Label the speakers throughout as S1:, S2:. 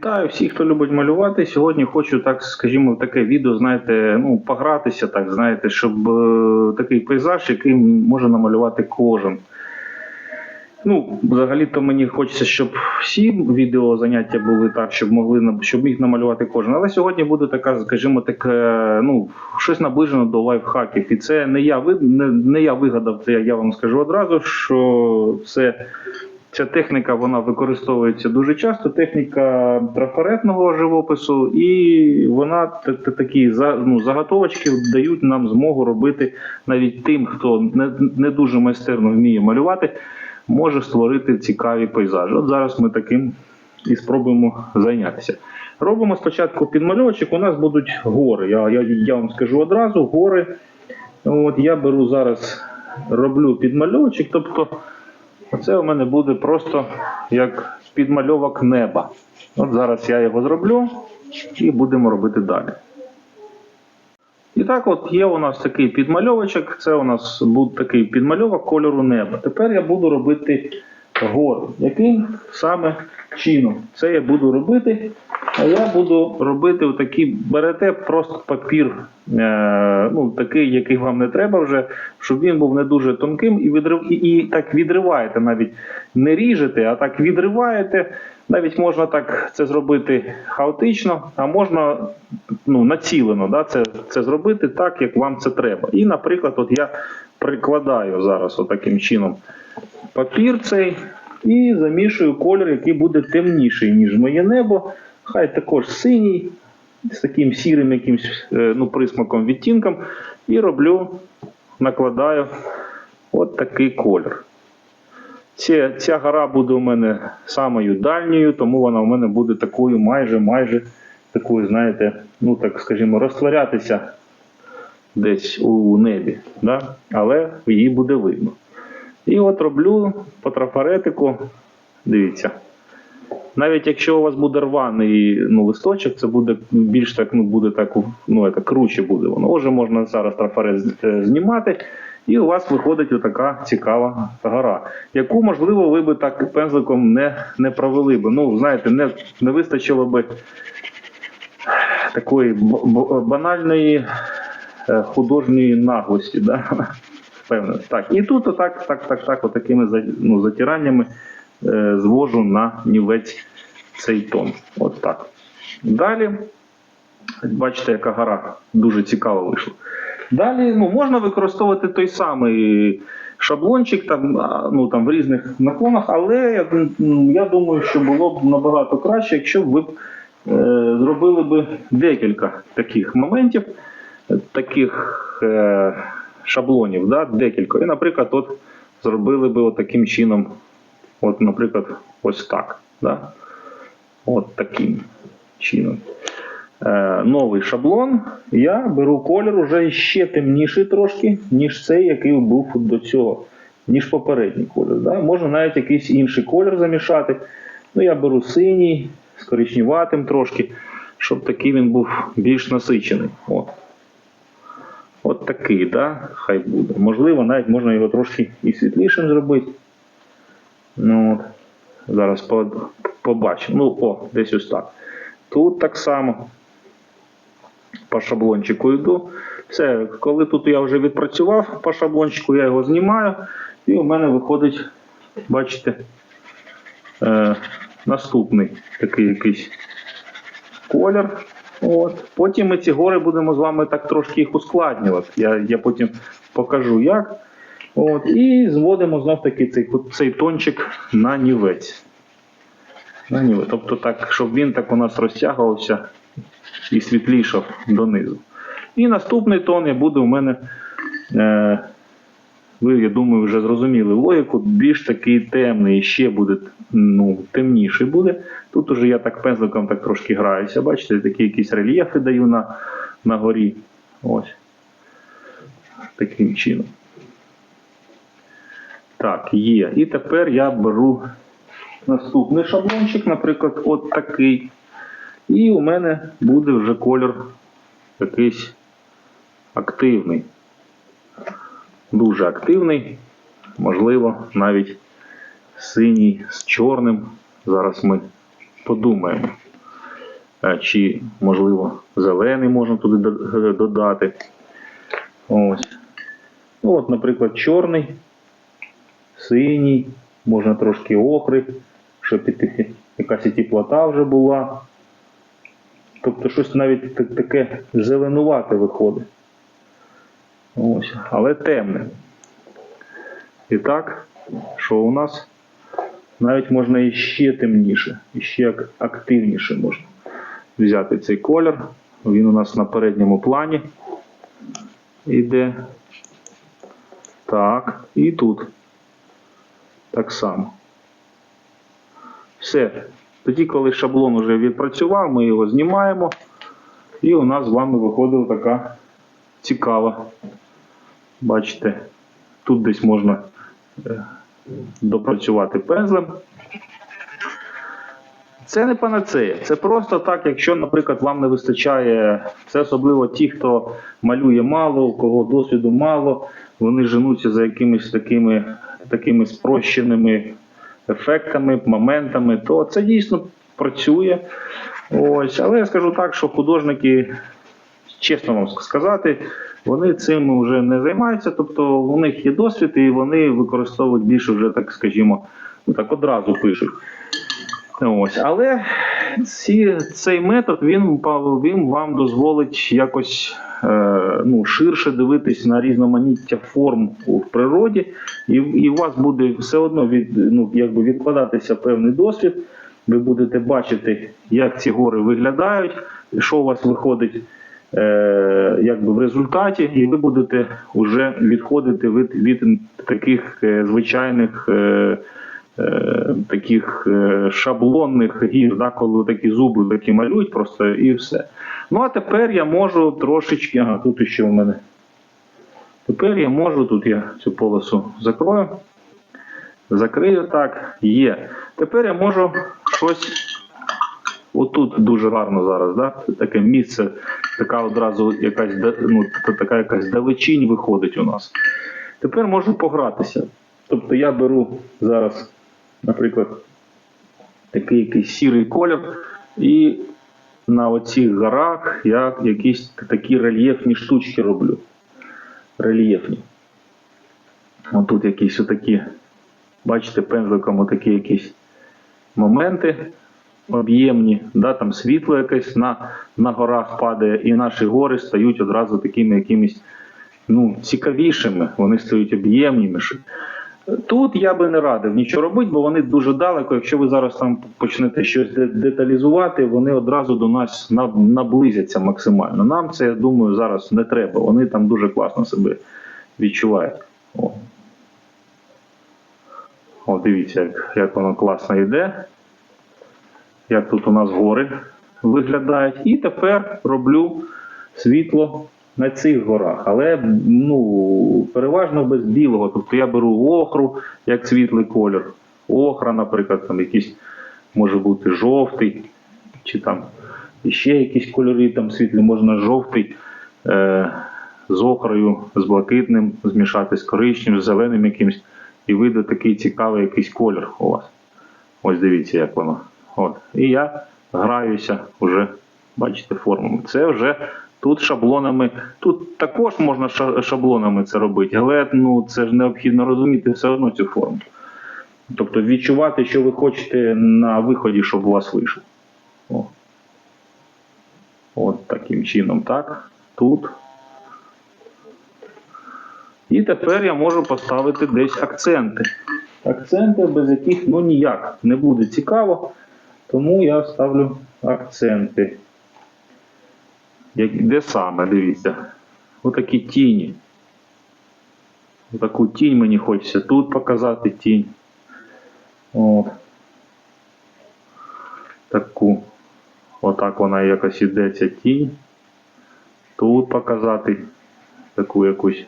S1: Вітаю всіх, хто любить малювати. Сьогодні хочу, так скажімо, таке відео, знаєте, ну, погратися, так, знаєте, щоб е, такий пейзаж, який може намалювати кожен. Ну, взагалі-то мені хочеться, щоб всі відео заняття були так, щоб могли щоб міг намалювати кожен. Але сьогодні буде така, скажімо, таке, ну, щось наближено до лайфхаків. І це не я не, не я вигадав, це я, вам скажу одразу, що це. Ця техніка вона використовується дуже часто. Техніка трафаретного живопису, і вона такі ну, заготовочки дають нам змогу робити навіть тим, хто не, не дуже майстерно вміє малювати, може створити цікаві пейзажі. От зараз ми таким і спробуємо зайнятися. Робимо спочатку підмальовочок. У нас будуть гори. Я, я, я вам скажу одразу: гори. От я беру зараз, роблю підмальовочок, тобто. Оце у мене буде просто як підмальовок неба. От зараз я його зроблю і будемо робити далі. І так, от є у нас такий підмальовочок. Це у нас буде такий підмальовок кольору неба. Тепер я буду робити гори. Яким саме чином? Це я буду робити. А я буду робити отакі, берете просто папір, е, ну, такий, який вам не треба вже, щоб він був не дуже тонким, і, відрив, і, і так відриваєте, навіть не ріжете, а так відриваєте. Навіть можна так це зробити хаотично, а можна ну, націлено да, це, це зробити так, як вам це треба. І, наприклад, от я прикладаю зараз отаким чином папір цей і замішую колір, який буде темніший, ніж моє небо. Хай також синій, з таким сірим якимсь е, ну, присмаком відтінком. І роблю, накладаю от такий колір. Ця, ця гора буде у мене самою дальньою, тому вона у мене буде такою майже майже такою, знаєте, ну так скажімо, розтворятися десь у небі. Да? Але її буде видно. І от роблю по трафаретику. Дивіться. Навіть якщо у вас буде рваний ну, листочок, це буде більш так, ну буде так, ну, це, круче буде воно. Вже можна зараз трафарет е, знімати, і у вас виходить отака цікава гора, яку, можливо, ви би так пензликом не, не провели би. Ну, знаєте, не, не вистачило би такої банальної е, художньої наглості. Да? Певно. Так, і тут отак, так, так, так, отакими ну, затираннями е, звожу на нівець цей тон. От так. Далі, бачите, яка гора дуже цікаво вийшла. Далі ну, можна використовувати той самий шаблончик там, ну, там, в різних наклонах, але я, я думаю, що було б набагато краще, якщо б ви б, е, зробили б декілька таких моментів, таких е, шаблонів, да, декілька. І, наприклад, от зробили би от таким чином, от, наприклад, ось так. Да? От таким чином. Е, новий шаблон. Я беру колір уже ще темніший трошки, ніж цей, який був до цього, ніж попередній колір. Да? Можна навіть якийсь інший колір замішати. Ну, я беру синій, з коричневатим трошки, щоб такий він був більш насичений. От. От такий, да? хай буде. Можливо, навіть можна його трошки і світлішим зробити. Ну, от. Зараз побачимо. Ну, о, десь ось так. Тут так само по шаблончику йду. Все, коли тут я вже відпрацював по шаблончику, я його знімаю, і у мене виходить, бачите, е, наступний такий якийсь колір. От. Потім ми ці гори будемо з вами так трошки їх ускладнювати. Я, я потім покажу як. От. І зводимо знов таки цей, цей тончик на нівець. На нівець. Тобто так, щоб він так у нас розтягувався і світлішав донизу. І наступний тон я буде у мене, е, ви, я думаю, вже зрозуміли логіку, більш такий темний, ще буде ну, темніший буде. Тут уже я так пензликом так трошки граюся. Бачите, такі якісь рельєфи даю на, на горі. Ось. Таким чином. Так, є. І тепер я беру наступний шаблончик, наприклад, от такий. І у мене буде вже колір якийсь активний. Дуже активний. Можливо, навіть синій з чорним. Зараз ми подумаємо. е, чи, можливо, зелений можна туди е, додати. Ось. Ну, от, наприклад, чорний, синій, можна трошки охри, щоб якась і теплота вже була. Тобто щось навіть таке зеленувате виходить. Ось, але темне. І так, що у нас навіть можна іще темніше, іще активніше можна взяти цей колір. Він у нас на передньому плані йде. Так, і тут. Так само. Все. Тоді, коли шаблон вже відпрацював, ми його знімаємо. І у нас з вами виходила така цікава. Бачите, тут десь можна е, допрацювати пензлем. Це не панацея. Це просто так, якщо, наприклад, вам не вистачає, це особливо ті, хто малює мало, у кого досвіду мало, вони женуться за якимись такими, такими спрощеними ефектами, моментами, то це дійсно працює. Ось, але я скажу так, що художники, чесно вам сказати, вони цим вже не займаються, тобто у них є досвід і вони використовують більше вже, так скажімо, ну так одразу пишуть. Ось, але ці, цей метод він, він вам дозволить якось е, ну, ширше дивитись на різноманіття форм в природі, і, і у вас буде все одно від, ну, якби відкладатися певний досвід. Ви будете бачити, як ці гори виглядають, що у вас виходить якби в результаті, і ви будете вже відходити від, від таких е, звичайних. Е, е, таких е, шаблонних гір, да, коли такі зуби такі малюють просто і все. Ну а тепер я можу трошечки. Ага, тут ще у мене. Тепер я можу, тут я цю полосу закрою. Закрию так, є. Тепер я можу щось. Отут дуже гарно зараз, да? таке місце, така одразу якась ну, така якась далечінь виходить у нас. Тепер можу погратися. Тобто я беру зараз, наприклад, такий якийсь сірий колір, і на оцих горах я якісь такі рельєфні штучки роблю. Рельєфні. Отут якісь отакі, бачите, пензликом отакі якісь моменти об'ємні, да, там світло якесь на, на горах падає, і наші гори стають одразу такими якимись ну, цікавішими, вони стають об'ємнішими. Тут я би не радив нічого робити, бо вони дуже далеко. Якщо ви зараз там почнете щось деталізувати, вони одразу до нас наблизяться максимально. Нам це, я думаю, зараз не треба. Вони там дуже класно себе відчувають. О, О дивіться, як, як воно класно йде. Як тут у нас гори виглядають. І тепер роблю світло на цих горах, але ну, переважно без білого. Тобто я беру охру як світлий колір. Охра, наприклад, там якийсь може бути жовтий, чи там ще якісь кольори там світлі, можна жовтий е, з охрою, з блакитним, змішати з коричневим, з зеленим якимось, і вийде такий цікавий якийсь колір у вас. Ось дивіться, як воно. От. І я граюся вже, бачите, формами. Це вже тут шаблонами. Тут також можна шаблонами це робити, але ну, це ж необхідно розуміти все одно цю форму. Тобто відчувати, що ви хочете на виході, щоб у вас вийшло. О. От таким чином, так. Тут. І тепер я можу поставити десь акценти. Акценти, без яких ну ніяк не буде цікаво, тому я ставлю акценти. Де саме, дивіться. Отакі тіні. Таку тінь мені хочеться тут показати тінь. От. Таку. Отак вона якось іде ця тінь. Тут показати таку якусь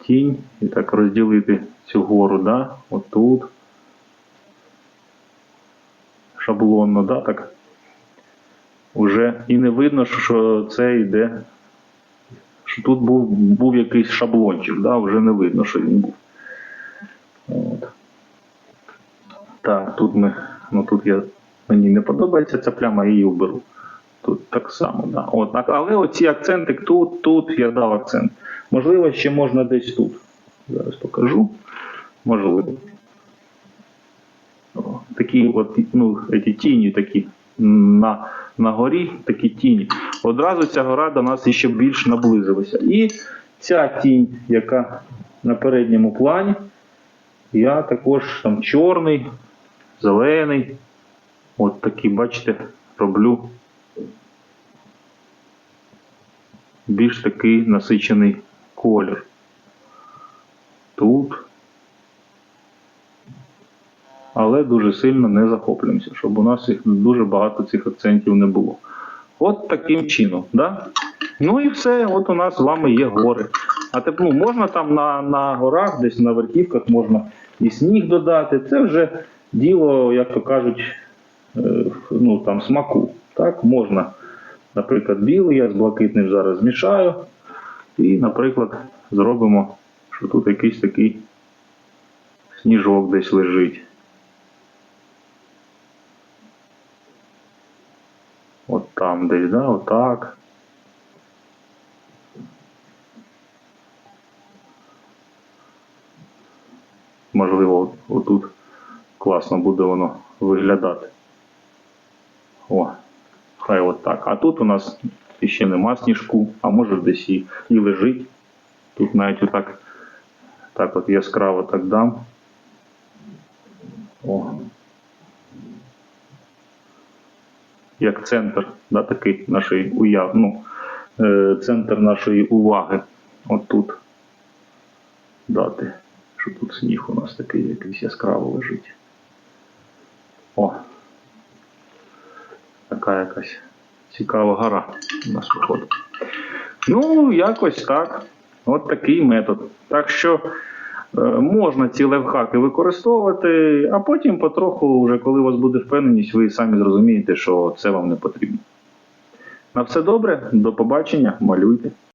S1: тінь і так розділити цю гору, да? Отут. Шаблонно, да, так. Уже і не видно, що це йде. Що тут був, був якийсь шаблончик, да? вже не видно, що він був. От. Так, тут ми, ну тут я мені не подобається ця пляма, її уберу. Тут так само, да. От, але оці акценти тут, тут я дав акцент. Можливо, ще можна десь тут. Зараз покажу. Можливо. Такі от, ну, ці тіні такі на, на горі, такі тіні. Одразу ця гора до нас ще більш наблизилася. І ця тінь, яка на передньому плані, я також там чорний, зелений. От такі, бачите, роблю більш такий насичений колір. Тут. Але дуже сильно не захоплюємося, щоб у нас їх дуже багато цих акцентів не було. От таким чином. Да? Ну і все, от у нас з вами є гори. А тепер ну, можна там на, на горах, десь на верхівках можна і сніг додати. Це вже діло, як то кажуть, е, ну, там, смаку. Так, можна, наприклад, білий, я з блакитним зараз змішаю. І, наприклад, зробимо, що тут якийсь такий сніжок десь лежить. там десь, да, отак. Можливо, от- отут класно буде воно виглядати. О, хай от так. А тут у нас ще нема сніжку, а може десь і, і лежить. Тут навіть отак так от яскраво так дам. О. Як центр, да, такий нашої уяв, ну, е, центр нашої уваги. От тут дати, що тут сніг у нас такий якийсь яскраво лежить. О, така якась цікава гора у нас виходить. Ну, якось так. От такий метод. Так що можна ці левхаки використовувати, а потім потроху, вже коли у вас буде впевненість, ви самі зрозумієте, що це вам не потрібно. На все добре, до побачення, малюйте.